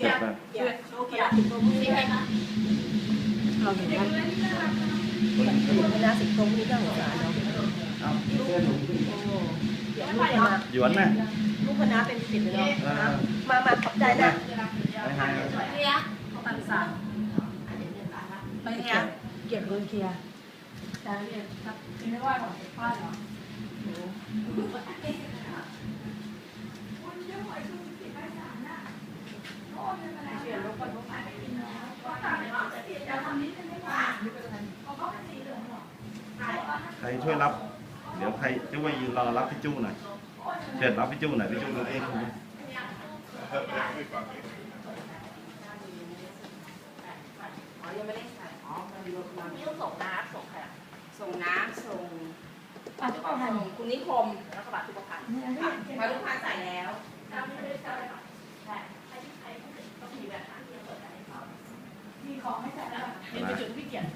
เจ็บแบบเกียร์โชว์เกียร์ตัวมือได้ไหมเราเห็นว่าคณะสิงคโปร์นี่น่าสงสารเนาะเอ้าเสื้อหนูโอ้เดี๋ยวลูกคณะหยวนน่ะลูกคณะเป็นสิบเลยเอเนาะอมามาขอบใจนะไปหาเนี่ยตันสั่งไปเนี่ยเก็บเงินเคลียร์จะเรียนครับไม่ว่าของป้าเหรอ ใครช่วยรับ เดี๋ยวใครจะไปยืนรอรับพี่จู้หน่อยเชิญรับพี่จู้หน่อยพี่จู้ดูเองคนนี้อ๋อยังไม่ได้ใส่อ๋อมันมีรถมานี่ต้องส่งน้ำส่งครอะส่งน้ำส่งปาทุกพันคุณนิคมแล้วก็ปาทุกพันปาทุกพันใส่แล้วมีของให้ใส่แล้ว 把酒都点了